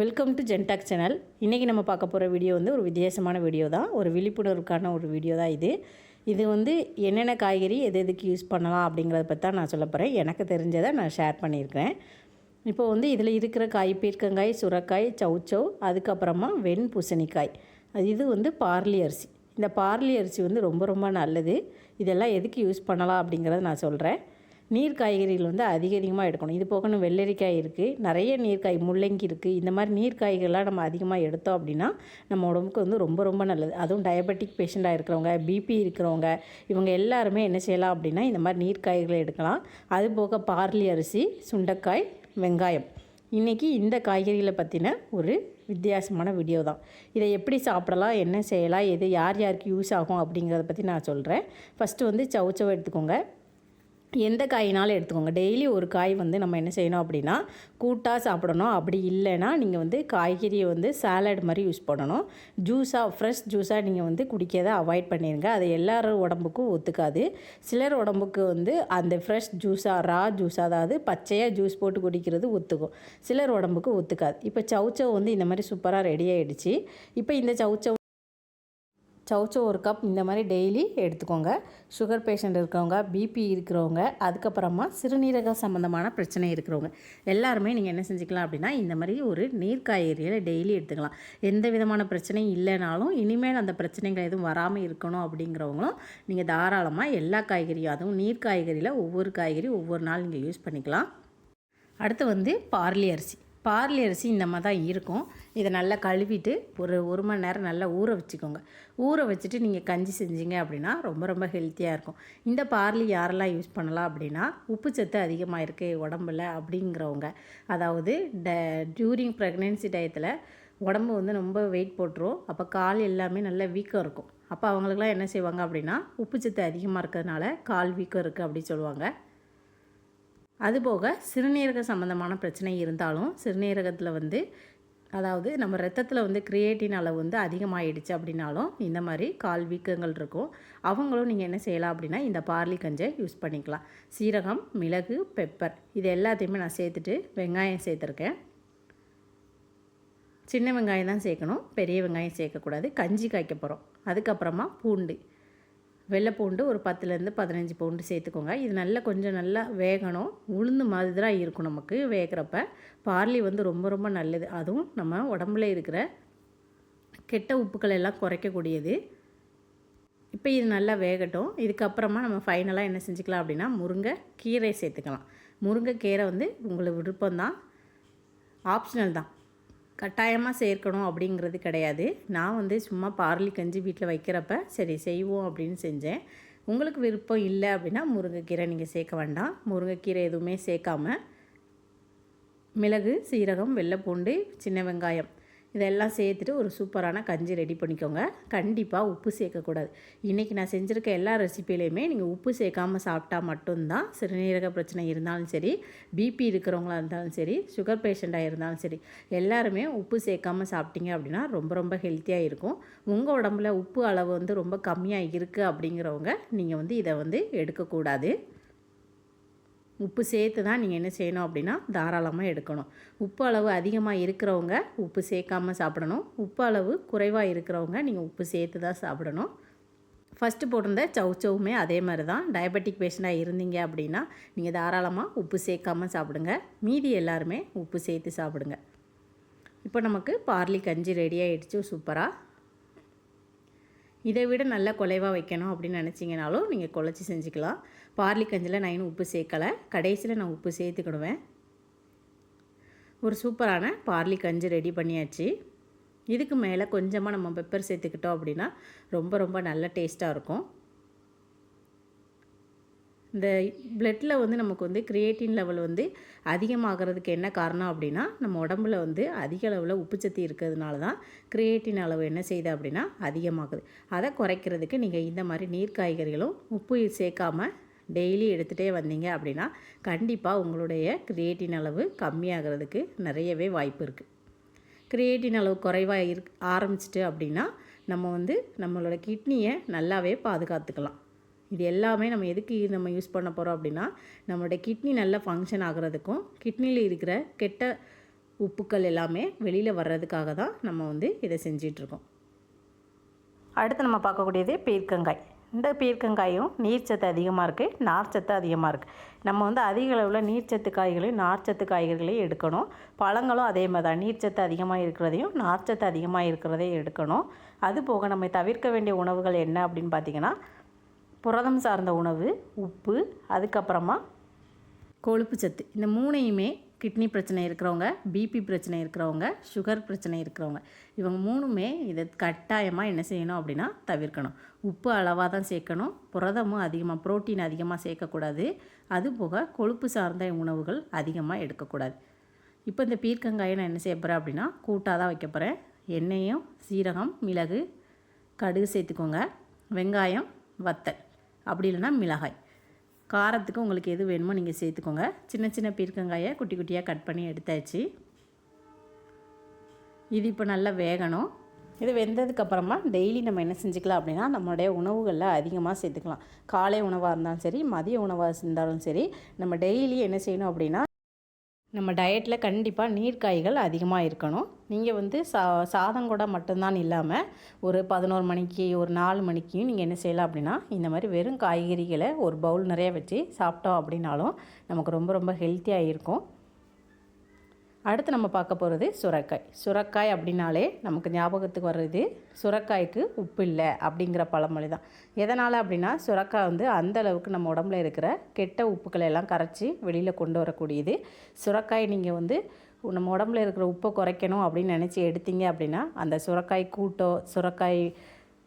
Welcome to ஜென்டாக் channel இன்றைக்கி நம்ம பார்க்க போகிற வீடியோ வந்து ஒரு வித்தியாசமான வீடியோ தான். ஒரு விழிப்புணர்வுக்கான ஒரு வீடியோ தான் இது. இது வந்து என்னென்ன காய்கறி எது எதுக்கு யூஸ் பண்ணலாம் அப்படிங்கிறத பற்றி தான் நான் சொல்ல போகிறேன் எனக்கு தெரிஞ்சதை நான் ஷேர் பண்ணியிருக்கிறேன். இப்போ வந்து இதில் இருக்கிற காய் பீர்க்கங்காய் சுரக்காய் சவுச்சௌ அதுக்கப்புறமா வெண் பூசணிக்காய். அது இது வந்து பார்லி அரிசி. இந்த பார்லி அரிசி வந்து ரொம்ப ரொம்ப நல்லது. இதெல்லாம் எதுக்கு யூஸ் பண்ணலாம் அப்படிங்கிறத நான் சொல்கிறேன் நீர் காய்கறிகள் வந்து அதிக அதிகமாக எடுக்கணும். இது போக வெள்ளரிக்காய் இருக்குது நிறைய நீர்க்காய் முள்ளங்கி இருக்குது இந்த மாதிரி நீர்க்காய்கள்லாம் நம்ம அதிகமாக எடுத்தோம் அப்படின்னா நம்ம உடம்புக்கு வந்து ரொம்ப ரொம்ப நல்லது. அதுவும் டயபெட்டிக் பேஷண்ட்டாக இருக்கிறவங்க பிபி இருக்கிறவங்க இவங்க எல்லாருமே என்ன செய்யலாம் அப்படின்னா இந்த மாதிரி நீர்க்காய்களை எடுக்கலாம். அது போக பார்லி அரிசி சுண்டைக்காய் வெங்காயம். இன்றைக்கி இந்த காய்கறிகளை பற்றின ஒரு வித்தியாசமான வீடியோ தான். இதை எப்படி சாப்பிடலாம் என்ன செய்யலாம் எது யார் யாருக்கு யூஸ் ஆகும் அப்படிங்கிறத பற்றி நான் சொல்கிறேன் ஃபஸ்ட்டு வந்து சவுச்சவை எடுத்துக்கோங்க. எந்த காயினாலும் எடுத்துக்கோங்க. டெய்லி ஒரு காய் வந்து நம்ம என்ன செய்யணும் அப்படின்னா கூட்டாக சாப்பிடணும். அப்படி இல்லைன்னா நீங்கள் வந்து காய்கறியை வந்து சாலட் மாதிரி யூஸ் பண்ணணும். ஜூஸாக ஃப்ரெஷ் ஜூஸாக நீங்கள் வந்து குடிக்கிறத அவாய்ட் பண்ணிடுங்க அது எல்லாரும் உடம்புக்கும் ஒத்துக்காது. சிலர் உடம்புக்கு வந்து அந்த ஃப்ரெஷ் ஜூஸாக ரா ஜூஸ் அதாவது பச்சையாக ஜூஸ் போட்டு குடிக்கிறது ஒத்துக்கும். சிலர் உடம்புக்கு ஒத்துக்காது. இப்போ சவுச்சவ் வந்து இந்த மாதிரி சூப்பராக ரெடி ஆகிடுச்சு இப்போ இந்த சவுச்சவ் சவுச்சோ ஒரு கப் இந்த மாதிரி டெய்லி எடுத்துக்கோங்க. சுகர் பேஷண்ட் இருக்கிறவங்க பிபி இருக்கிறவங்க அதுக்கப்புறமா சிறுநீரக சம்மந்தமான பிரச்சனை இருக்கிறவங்க எல்லாருமே நீங்கள் என்ன செஞ்சுக்கலாம் அப்படின்னா இந்த மாதிரி ஒரு நீர் டெய்லி எடுத்துக்கலாம். எந்த விதமான பிரச்சனையும் இல்லைனாலும் இனிமேல் அந்த பிரச்சனைகள் எதுவும் வராமல் இருக்கணும் அப்படிங்கிறவங்களும் நீங்கள் தாராளமாக எல்லா காய்கறியும் அதுவும் நீர் காய்கறியில் ஒவ்வொரு காய்கறி ஒவ்வொரு நாள் நீங்கள் யூஸ் பண்ணிக்கலாம். அடுத்து வந்து பார்லி அரிசி. பார்லி அரிசி இந்த மாதிரி தான் இருக்கும். இதை நல்லா கழுவிட்டு ஒரு ஒரு மணி நேரம் நல்லா ஊற வச்சுக்கோங்க. ஊற வச்சுட்டு நீங்கள் கஞ்சி செஞ்சீங்க அப்படின்னா ரொம்ப ரொம்ப ஹெல்த்தியாக இருக்கும். இந்த பார்லி யாரெல்லாம் யூஸ் பண்ணலாம் அப்படின்னா உப்பு சத்து அதிகமாக இருக்குது உடம்புல அப்படிங்கிறவங்க. அதாவது ட டியூரிங் ப்ரெக்னென்சி டயத்தில் உடம்பு வந்து ரொம்ப வெயிட் போட்டுரும். அப்போ கால் எல்லாமே நல்லா வீக்கம் இருக்கும். அப்போ அவங்களுக்குலாம் என்ன செய்வாங்க அப்படின்னா உப்பு சத்து அதிகமாக இருக்கிறதுனால கால் வீக்கம் இருக்குது அப்படின்னு சொல்லுவாங்க. அதுபோக சிறுநீரக சம்மந்தமான பிரச்சனை இருந்தாலும் சிறுநீரகத்தில் வந்து அதாவது நம்ம ரத்தத்தில் வந்து கிரியேட்டின் அளவு வந்து அதிகமாகிடுச்சு அப்படின்னாலும் இந்த மாதிரி கால் வீக்கங்கள் இருக்கும். அவங்களும் நீங்கள் என்ன செய்யலாம் அப்படின்னா இந்த பார்லி கஞ்சை யூஸ் பண்ணிக்கலாம். சீரகம் மிளகு பெப்பர் இது எல்லாத்தையுமே நான் சேர்த்துட்டு வெங்காயம் சேர்த்துருக்கேன். சின்ன வெங்காயம் தான் சேர்க்கணும் பெரிய வெங்காயம் சேர்க்கக்கூடாது. கஞ்சி காய்க்க போகிறோம் அதுக்கப்புறமா பூண்டு. வெள்ளை பூண்டு ஒரு பத்துலேருந்து பதினஞ்சு பூண்டு சேர்த்துக்கோங்க. இது நல்லா கொஞ்சம் நல்லா வேகணும். உளுந்து மாதிரி தான் இருக்கும் நமக்கு வேகிறப்ப. பார்லி வந்து ரொம்ப ரொம்ப நல்லது. அதுவும் நம்ம உடம்புல இருக்கிற கெட்ட உப்புக்கள் எல்லாம் குறைக்கக்கூடியது. இப்போ இது நல்லா வேகட்டும். இதுக்கப்புறமா நம்ம ஃபைனலாக என்ன செஞ்சுக்கலாம் அப்படின்னா முருங்கை கீரை சேர்த்துக்கலாம். முருங்கை கீரை வந்து உங்களுக்கு விருப்பம்தான். ஆப்ஷனல் தான். கட்டாயமாக சேர்க்கணும் அப்படிங்கிறது கிடையாது. நான் வந்து சும்மா பார்லி கஞ்சி வீட்டில் வைக்கிறப்ப சரி செய்வோம் அப்படின்னு செஞ்சேன். உங்களுக்கு விருப்பம் இல்லை அப்படின்னா முருங்கைக்கீரை நீங்கள் சேர்க்க வேண்டாம். முருங்கைக்கீரை எதுவுமே சேர்க்காம மிளகு சீரகம் வெள்ளைப்பூண்டு சின்ன வெங்காயம் இதெல்லாம் சேர்த்துட்டு ஒரு சூப்பரான கஞ்சி ரெடி பண்ணிக்கோங்க. கண்டிப்பாக உப்பு சேர்க்கக்கூடாது. இன்றைக்கி நான் செஞ்சுருக்க எல்லா ரெசிப்பிலையுமே நீங்கள் உப்பு சேர்க்காமல் சாப்பிட்டா மட்டும்தான் சிறுநீரக பிரச்சனை இருந்தாலும் சரி பிபி இருக்கிறவங்களா இருந்தாலும் சரி சுகர் பேஷண்ட்டாக இருந்தாலும் சரி எல்லாருமே உப்பு சேர்க்காமல் சாப்பிட்டீங்க அப்படின்னா ரொம்ப ரொம்ப ஹெல்த்தியாக இருக்கும். உங்கள் உடம்புல உப்பு அளவு வந்து ரொம்ப கம்மியாக இருக்குது அப்படிங்கிறவங்க நீங்கள் வந்து இதை வந்து எடுக்கக்கூடாது. உப்பு சேர்த்து தான் நீங்கள் என்ன செய்யணும் அப்படின்னா தாராளமாக எடுக்கணும். உப்பு அளவு அதிகமாக இருக்கிறவங்க உப்பு சேர்க்காமல் சாப்பிடணும். உப்பு அளவு குறைவாக இருக்கிறவங்க நீங்கள் உப்பு சேர்த்து தான் சாப்பிடணும். ஃபஸ்ட்டு போட்டிருந்த சவு சவுமே அதே மாதிரி தான். டயபெட்டிக் பேஷண்ட்டாக இருந்தீங்க அப்படின்னா நீங்கள் தாராளமாக உப்பு சேர்க்காமல் சாப்பிடுங்க. மீதி எல்லாருமே உப்பு சேர்த்து சாப்பிடுங்க. இப்போ நமக்கு பார்லி கஞ்சி ரெடி ஆகிடுச்சு சூப்பராக இதை விட நல்லா குலைவாக வைக்கணும் அப்படின்னு நினச்சிங்கனாலும் நீங்கள் குழச்சி செஞ்சுக்கலாம். பார்லி கஞ்சில் நான் இன்னும் உப்பு சேர்க்கலை. கடைசியில் நான் உப்பு சேர்த்துக்கிடுவேன். ஒரு சூப்பரான பார்லி கஞ்சி ரெடி பண்ணியாச்சு. இதுக்கு மேலே கொஞ்சமாக நம்ம பெப்பர் சேர்த்துக்கிட்டோம் அப்படின்னா ரொம்ப ரொம்ப நல்ல டேஸ்ட்டாக இருக்கும். இந்த பிளட்டில் வந்து நமக்கு வந்து கிரியேட்டின் லெவல் வந்து அதிகமாகிறதுக்கு என்ன காரணம் அப்படின்னா நம்ம உடம்புல வந்து அதிக அளவில் உப்புச்சத்து இருக்கிறதுனால தான் கிரியேட்டின் அளவு என்ன செய்யுது அப்படின்னா அதிகமாகுது. அதை குறைக்கிறதுக்கு நீங்கள் இந்த மாதிரி நீர் காய்கறிகளும் உப்பு சேர்க்காமல் டெய்லி எடுத்துகிட்டே வந்தீங்க அப்படின்னா கண்டிப்பாக உங்களுடைய கிரியேட்டின் அளவு கம்மியாகிறதுக்கு நிறையவே வாய்ப்பு இருக்குது கிரியேட்டின் அளவு குறைவாக இரு ஆரம்பிச்சிட்டு அப்படின்னா நம்ம வந்து நம்மளோட கிட்னியை நல்லாவே பாதுகாத்துக்கலாம். இது எல்லாமே நம்ம எதுக்கு நம்ம யூஸ் பண்ண போகிறோம் அப்படின்னா நம்மளுடைய கிட்னி நல்லா ஃபங்க்ஷன் ஆகிறதுக்கும் கிட்னியில் இருக்கிற கெட்ட உப்புக்கள் எல்லாமே வெளியில் வர்றதுக்காக தான் நம்ம வந்து இதை செஞ்சிட்ருக்கோம் அடுத்து நம்ம பார்க்கக்கூடியது பீர்க்கங்காய். இந்த பீர்க்கங்காயும் நீர்ச்சத்து அதிகமாக இருக்குது நார்ச்சத்து அதிகமாக இருக்குது நம்ம வந்து அதிக அளவில் நீர்ச்சத்து காய்களையும் நார்ச்சத்து காய்கறிகளையும் எடுக்கணும். பழங்களும் அதே மாதிரி தான் நீர்ச்சத்து அதிகமாக இருக்கிறதையும் நார்ச்சத்து அதிகமாக இருக்கிறதையும் எடுக்கணும். அது போக நம்ம தவிர்க்க வேண்டிய உணவுகள் என்ன அப்படின்னு பார்த்திங்கன்னா புரதம் சார்ந்த உணவு உப்பு அதுக்கப்புறமா கொழுப்பு சத்து. இந்த மூணையுமே கிட்னி பிரச்சனை இருக்கிறவங்க பிபி பிரச்சனை இருக்கிறவங்க சுகர் பிரச்சனை இருக்கிறவங்க இவங்க மூணுமே இதை கட்டாயமாக என்ன செய்யணும் அப்படின்னா தவிர்க்கணும். உப்பு அளவாக தான் சேர்க்கணும். புரதமும் அதிகமாக புரோட்டீன் அதிகமாக சேர்க்கக்கூடாது. அது போக கொழுப்பு சார்ந்த உணவுகள் அதிகமாக எடுக்கக்கூடாது. இப்போ இந்த பீர்க்கங்காயை நான் என்ன செய்ய போகிறேன் அப்படின்னா கூட்டாக தான் வைக்க போகிறேன் எண்ணெயும் சீரகம் மிளகு கடுகு சேர்த்துக்கோங்க. வெங்காயம் வத்தல். அப்படி இல்லைன்னா மிளகாய். காரத்துக்கு உங்களுக்கு எது வேணுமோ நீங்கள் சேர்த்துக்கோங்க. சின்ன சின்ன பீர்க்கங்காயை குட்டி குட்டியாக கட் பண்ணி எடுத்தாச்சு. இது இப்போ நல்லா வேகணும். இது வெந்ததுக்கப்புறமா டெய்லி நம்ம என்ன செஞ்சுக்கலாம் அப்படின்னா நம்மளுடைய உணவுகளில் அதிகமாக சேர்த்துக்கலாம். காலை உணவாக இருந்தாலும் சரி மதிய உணவாக இருந்தாலும் சரி நம்ம டெய்லி என்ன செய்யணும் அப்படின்னா நம்ம டயட்டில் கண்டிப்பாக நீர்க்காய்கள் அதிகமாக இருக்கணும். நீங்கள் வந்து சா சாதம் கூட மட்டும்தான் இல்லாமல் ஒரு பதினோரு மணிக்கு ஒரு நாலு மணிக்கும் நீங்கள் என்ன செய்யலாம் அப்படின்னா இந்த மாதிரி வெறும் காய்கறிகளை ஒரு பவுல் நிறைய வச்சு சாப்பிட்டோம் அப்படின்னாலும் நமக்கு ரொம்ப ரொம்ப ஹெல்த்தியாக இருக்கும். அடுத்து நம்ம பார்க்க போகிறது சுரக்காய். சுரக்காய் அப்படின்னாலே நமக்கு ஞாபகத்துக்கு வர்றது சுரக்காய்க்கு உப்பு இல்லை அப்படிங்கிற பழமொழி தான். எதனால் அப்படின்னா சுரக்காய் வந்து அந்த அளவுக்கு நம்ம உடம்புல இருக்கிற கெட்ட உப்புக்களை எல்லாம் கரைச்சி வெளியில் கொண்டு வரக்கூடியது. சுரக்காய் நீங்கள் வந்து நம்ம உடம்புல இருக்கிற உப்பை குறைக்கணும் அப்படின்னு நினச்சி எடுத்தீங்க அப்படின்னா அந்த சுரக்காய் கூட்டோ சுரக்காய்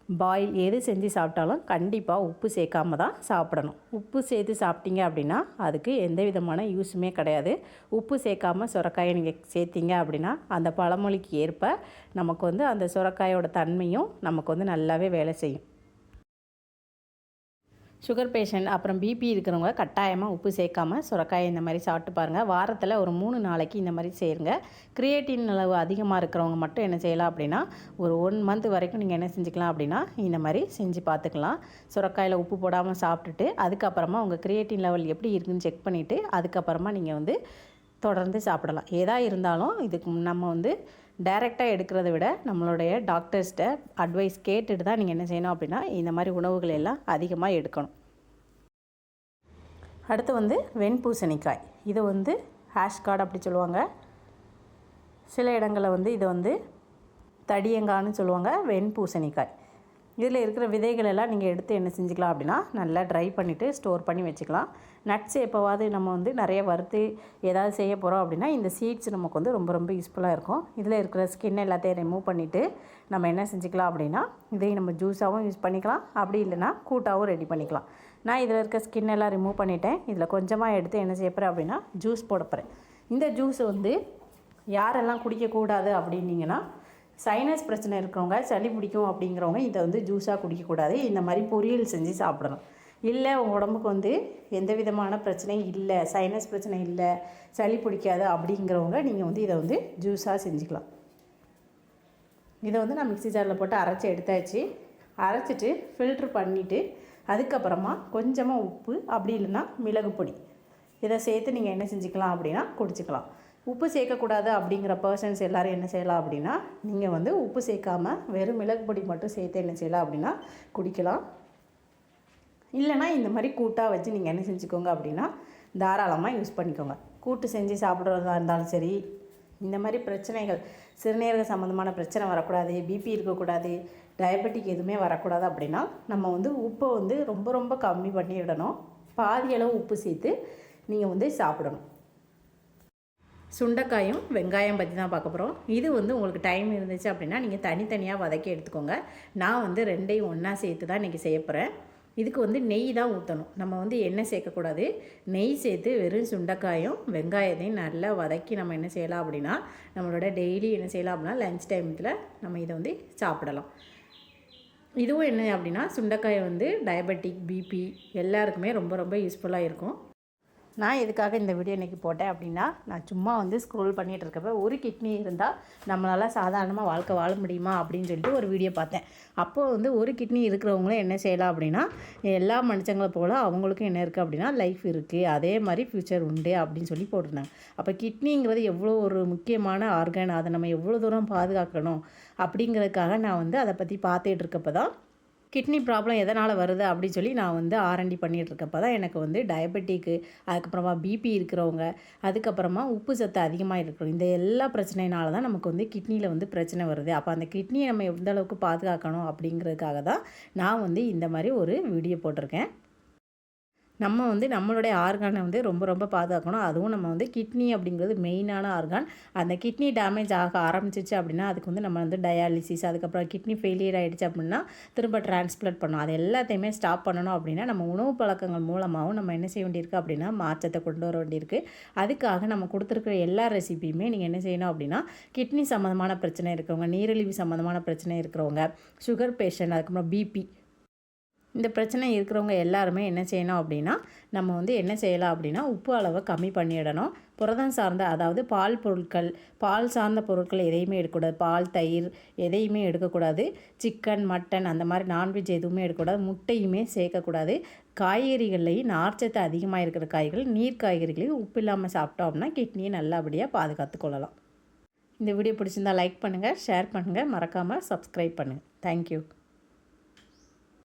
பாயில் எது செஞ்சு சாப்பிட்டாலும் கண்டிப்பாக உப்பு சேர்க்காம தான் சாப்பிடணும். உப்பு சேர்த்து சாப்பிட்டீங்க அப்படின்னா அதுக்கு எந்த விதமான யூஸுமே கிடையாது. உப்பு சேர்க்காம சுரக்காயை நீங்கள் சேர்த்தீங்க அப்படின்னா அந்த பழமொழிக்கு ஏற்ப நமக்கு வந்து அந்த சுரக்காயோட தன்மையும் நமக்கு வந்து நல்லாவே வேலை செய்யும். சுகர் பேஷண்ட் அப்புறம் பிபி இருக்கிறவங்க கட்டாயமாக உப்பு சேர்க்காம சுரக்காய் இந்த மாதிரி சாப்பிட்டு பாருங்கள் வாரத்தில் ஒரு மூணு நாளைக்கு இந்த மாதிரி செய்யுங்க. கிரியேட்டின் அளவு அதிகமாக இருக்கிறவங்க மட்டும் என்ன செய்யலாம் அப்படின்னா ஒரு ஒன் மந்த் வரைக்கும் நீங்கள் என்ன செஞ்சுக்கலாம் அப்படின்னா இந்த மாதிரி செஞ்சு பார்த்துக்கலாம். சுரக்காயில் உப்பு போடாமல் சாப்பிட்டுட்டு அதுக்கப்புறமா உங்கள் கிரியேட்டின் லெவல் எப்படி இருக்குன்னு செக் பண்ணிவிட்டு அதுக்கப்புறமா நீங்கள் வந்து தொடர்ந்து சாப்பிடலாம். ஏதா இருந்தாலும் இதுக்கு நம்ம வந்து டைரெக்டாக எடுக்கிறத விட நம்மளுடைய டாக்டர்ஸ்கிட்ட அட்வைஸ் கேட்டுட்டு தான் நீங்கள் என்ன செய்யணும் அப்படின்னா இந்த மாதிரி உணவுகள் எல்லாம் அதிகமாக எடுக்கணும். அடுத்து வந்து வெண்பூசணிக்காய். இது வந்து ஹேஷ் கார்டு அப்படி சொல்லுவாங்க. சில இடங்களில் வந்து இதை வந்து தடியங்கான்னு சொல்லுவாங்க வெண்பூசணிக்காய். இதில் இருக்கிற விதைகள் எல்லாம் நீங்கள் எடுத்து என்ன செஞ்சுக்கலாம் அப்படின்னா நல்லா ட்ரை பண்ணிவிட்டு ஸ்டோர் பண்ணி வச்சுக்கலாம். நட்ஸ் எப்போவாது நம்ம வந்து நிறைய வறுத்து ஏதாவது செய்ய போகிறோம் அப்படின்னா இந்த சீட்ஸ் நமக்கு வந்து ரொம்ப ரொம்ப யூஸ்ஃபுல்லாக இருக்கும். இதில் இருக்கிற ஸ்கின் எல்லாத்தையும் ரிமூவ் பண்ணிவிட்டு நம்ம என்ன செஞ்சுக்கலாம் அப்படின்னா இதையும் நம்ம ஜூஸாகவும் யூஸ் பண்ணிக்கலாம். அப்படி இல்லைன்னா கூட்டாகவும் ரெடி பண்ணிக்கலாம். நான் இதில் இருக்க ஸ்கின் எல்லாம் ரிமூவ் பண்ணிட்டேன். இதில் கொஞ்சமாக எடுத்து என்ன செய்ய போகிறேன் அப்படின்னா ஜூஸ் போட போகிறேன் இந்த ஜூஸ் வந்து யாரெல்லாம் குடிக்கக்கூடாது அப்படின்னீங்கன்னா சைனஸ் பிரச்சனை இருக்கிறவங்க சளி பிடிக்கும் அப்படிங்கிறவங்க இதை வந்து ஜூஸாக குடிக்கக்கூடாது. இந்த மாதிரி பொரியல் செஞ்சு சாப்பிடணும். இல்லை உங்கள் உடம்புக்கு வந்து எந்த விதமான பிரச்சனையும் இல்லை சைனஸ் பிரச்சனை இல்லை சளி பிடிக்காது அப்படிங்கிறவங்க நீங்கள் வந்து இதை வந்து ஜூஸாக செஞ்சுக்கலாம். இதை வந்து நான் மிக்சி ஜாரில் போட்டு அரைச்சி எடுத்தாச்சு. அரைச்சிட்டு ஃபில்ட்ரு பண்ணிவிட்டு அதுக்கப்புறமா கொஞ்சமாக உப்பு அப்படி இல்லைன்னா மிளகு பொடி. இதை சேர்த்து நீங்கள் என்ன செஞ்சுக்கலாம் அப்படின்னா குடிச்சிக்கலாம். உப்பு சேர்க்கக்கூடாது அப்படிங்கிற பர்சன்ஸ் எல்லோரும் என்ன செய்யலாம் அப்படின்னா நீங்கள் வந்து உப்பு சேர்க்காமல் வெறும் மிளகு பொடி மட்டும் சேர்த்து என்ன செய்யலாம் அப்படின்னா குடிக்கலாம். இல்லைனா இந்த மாதிரி கூட்டாக வச்சு நீங்கள் என்ன செஞ்சுக்கோங்க அப்படின்னா தாராளமாக யூஸ் பண்ணிக்கோங்க. கூட்டு செஞ்சு சாப்பிட்றதா இருந்தாலும் சரி இந்த மாதிரி பிரச்சனைகள் சிறுநீரக சம்மந்தமான பிரச்சனை வரக்கூடாது பிபி இருக்கக்கூடாது டயபெட்டிக் எதுவுமே வரக்கூடாது அப்படின்னா நம்ம வந்து உப்பை வந்து ரொம்ப ரொம்ப கம்மி பண்ணிவிடணும் பாதி அளவு உப்பு சேர்த்து நீங்கள் வந்து சாப்பிடணும். சுண்டைக்காயும் வெங்காயம் பற்றி தான் பார்க்க போகிறோம் இது வந்து உங்களுக்கு டைம் இருந்துச்சு அப்படின்னா நீங்கள் தனித்தனியாக வதக்கி எடுத்துக்கோங்க. நான் வந்து ரெண்டையும் ஒன்றா சேர்த்து தான் இன்றைக்கி செய்ய போகிறேன் இதுக்கு வந்து நெய் தான் ஊற்றணும் நம்ம வந்து எண்ணெய் சேர்க்கக்கூடாது நெய் சேர்த்து வெறும் சுண்டைக்காயும் வெங்காயத்தையும் நல்லா வதக்கி நம்ம என்ன செய்யலாம் அப்படின்னா நம்மளோட டெய்லி என்ன செய்யலாம் அப்படின்னா லஞ்ச் டைமத்தில் நம்ம இதை வந்து சாப்பிடலாம். இதுவும் என்ன அப்படின்னா சுண்டைக்காயை வந்து டயபெட்டிக் பிபி எல்லாருக்குமே ரொம்ப ரொம்ப யூஸ்ஃபுல்லாக இருக்கும். நான் எதுக்காக இந்த வீடியோ இன்றைக்கி போட்டேன் அப்படின்னா நான் சும்மா வந்து ஸ்க்ரோல் பண்ணிகிட்டு இருக்கப்ப ஒரு கிட்னி இருந்தால் நம்மளால் சாதாரணமாக வாழ்க்கை வாழ முடியுமா அப்படின்னு சொல்லிட்டு ஒரு வீடியோ பார்த்தேன். அப்போது வந்து ஒரு கிட்னி இருக்கிறவங்களும் என்ன செய்யலாம் அப்படின்னா எல்லா மனுஷங்களை போல் அவங்களுக்கும் என்ன இருக்குது அப்படின்னா லைஃப் இருக்குது அதே மாதிரி ஃப்யூச்சர் உண்டு அப்படின்னு சொல்லி போட்டிருந்தாங்க. அப்போ கிட்னிங்கிறது எவ்வளோ ஒரு முக்கியமான ஆர்கன் அதை நம்ம எவ்வளோ தூரம் பாதுகாக்கணும் அப்படிங்கிறதுக்காக நான் வந்து அதை பற்றி பார்த்துட்டு இருக்கப்போ தான் கிட்னி ப்ராப்ளம் எதனால் வருது அப்படின்னு சொல்லி நான் வந்து ஆரண்டி பண்ணிகிட்ருக்கப்போ தான் எனக்கு வந்து டயபெட்டிக்கு அதுக்கப்புறமா பிபி இருக்கிறவங்க அதுக்கப்புறமா உப்பு சத்து அதிகமாக இருக்கிறோம் இந்த எல்லா பிரச்சனையினால தான் நமக்கு வந்து கிட்னியில் வந்து பிரச்சனை வருது. அப்போ அந்த கிட்னியை நம்ம எந்த அளவுக்கு பாதுகாக்கணும் அப்படிங்கிறதுக்காக தான் நான் வந்து இந்த மாதிரி ஒரு வீடியோ போட்டிருக்கேன். நம்ம வந்து நம்மளுடைய ஆர்கானை வந்து ரொம்ப ரொம்ப பாதுகாக்கணும். அதுவும் நம்ம வந்து கிட்னி அப்படிங்கிறது மெயினான ஆர்கான் அந்த கிட்னி டேமேஜ் ஆக ஆரம்பிச்சிச்சு அப்படின்னா அதுக்கு வந்து நம்ம வந்து டயாலிசிஸ் அதுக்கப்புறம் கிட்னி ஃபெயிலியர் ஆகிடுச்சு அப்படின்னா திரும்ப டிரான்ஸ்பிளட் பண்ணணும். அது எல்லாத்தையுமே ஸ்டாப் பண்ணணும் அப்படின்னா நம்ம உணவு பழக்கங்கள் மூலமாகவும் நம்ம என்ன செய்ய வேண்டியிருக்கு அப்படின்னா மாற்றத்தை கொண்டு வர வேண்டியிருக்கு. அதுக்காக நம்ம கொடுத்துருக்குற எல்லா ரெசிபியுமே நீங்கள் என்ன செய்யணும் அப்படின்னா கிட்னி சம்மந்தமான பிரச்சனை இருக்கிறவங்க நீரிழிவு சம்மந்தமான பிரச்சனை இருக்கிறவங்க சுகர் பேஷண்ட் அதுக்கப்புறம் பிபி இந்த பிரச்சனை இருக்கிறவங்க எல்லாருமே என்ன செய்யணும் அப்படின்னா நம்ம வந்து என்ன செய்யலாம் அப்படின்னா உப்பு அளவை கம்மி பண்ணிடணும். புரதம் சார்ந்த அதாவது பால் பொருட்கள் பால் சார்ந்த பொருட்கள் எதையுமே எடுக்கக்கூடாது. பால் தயிர் எதையுமே எடுக்கக்கூடாது. சிக்கன் மட்டன் அந்த மாதிரி நான்வெஜ் எதுவுமே எடுக்கக்கூடாது. முட்டையுமே சேர்க்கக்கூடாது. காய்கறிகள்லையும் நார்ச்சத்து அதிகமாக இருக்கிற காய்கள் நீர் காய்கறிகளையும் உப்பு இல்லாமல் சாப்பிட்டோம் அப்படின்னா கிட்னியை நல்லபடியாக பாதுகாத்து கொள்ளலாம். இந்த வீடியோ பிடிச்சிருந்தால் லைக் பண்ணுங்கள் ஷேர் பண்ணுங்கள் மறக்காமல் சப்ஸ்கிரைப் பண்ணுங்கள் தேங்க்யூ